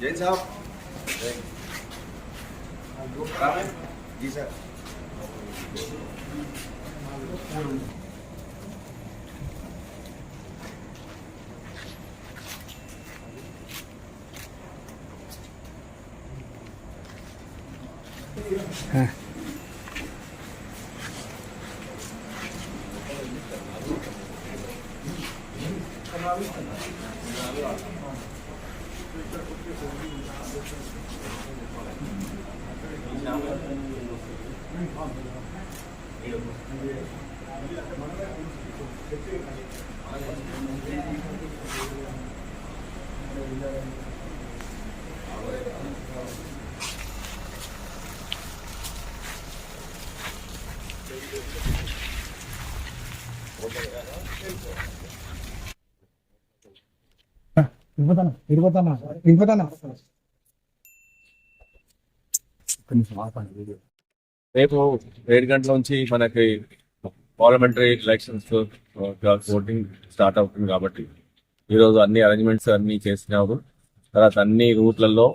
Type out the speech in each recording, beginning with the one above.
Đến sao? Đây. Tám. Đi sao? Yeah. Gracias. రేపు ఏడు గంటల నుంచి మనకి పార్లమెంటరీ ఎలక్షన్స్ ఓటింగ్ స్టార్ట్ అవుతుంది కాబట్టి ఈరోజు అన్ని అరేంజ్మెంట్స్ అన్ని చేసినారు. తర్వాత అన్ని రూట్లలో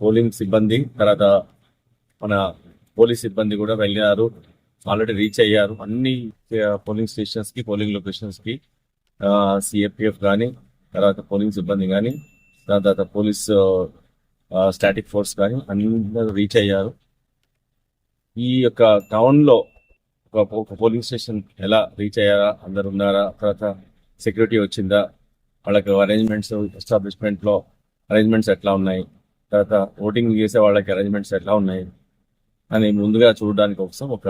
పోలింగ్ సిబ్బంది తర్వాత మన పోలీస్ సిబ్బంది కూడా వెళ్ళినారు ఆల్రెడీ రీచ్ అయ్యారు. అన్ని పోలింగ్ స్టేషన్స్కి పోలింగ్ లొకేషన్స్కి సిఎపిఎఫ్ కానీ తర్వాత పోలింగ్ సిబ్బంది కానీ తర్వాత పోలీస్ స్టాటిక్ ఫోర్స్ కానీ అందరూ రీచ్ అయ్యారు. ఈ యొక్క టౌన్లో ఒక పోలింగ్ స్టేషన్ ఎలా రీచ్ అయ్యారా? అందరు ఉన్నారా? తర్వాత సెక్యూరిటీ వచ్చిందా? వాళ్ళకి అరేంజ్మెంట్స్ ఎస్టాబ్లిష్మెంట్లో అరేంజ్మెంట్స్ ఎట్లా ఉన్నాయి? తర్వాత ఓటింగ్ చేసే వాళ్ళకి అరేంజ్మెంట్స్ ఎట్లా ఉన్నాయి? అని ముందుగా చూడడానికి కోసం ఒక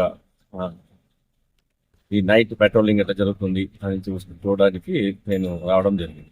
ఈ నైట్ పెట్రోలింగ్ ఎట్లా జరుగుతుంది అని చూసి చూడడానికి నేను రావడం జరిగింది.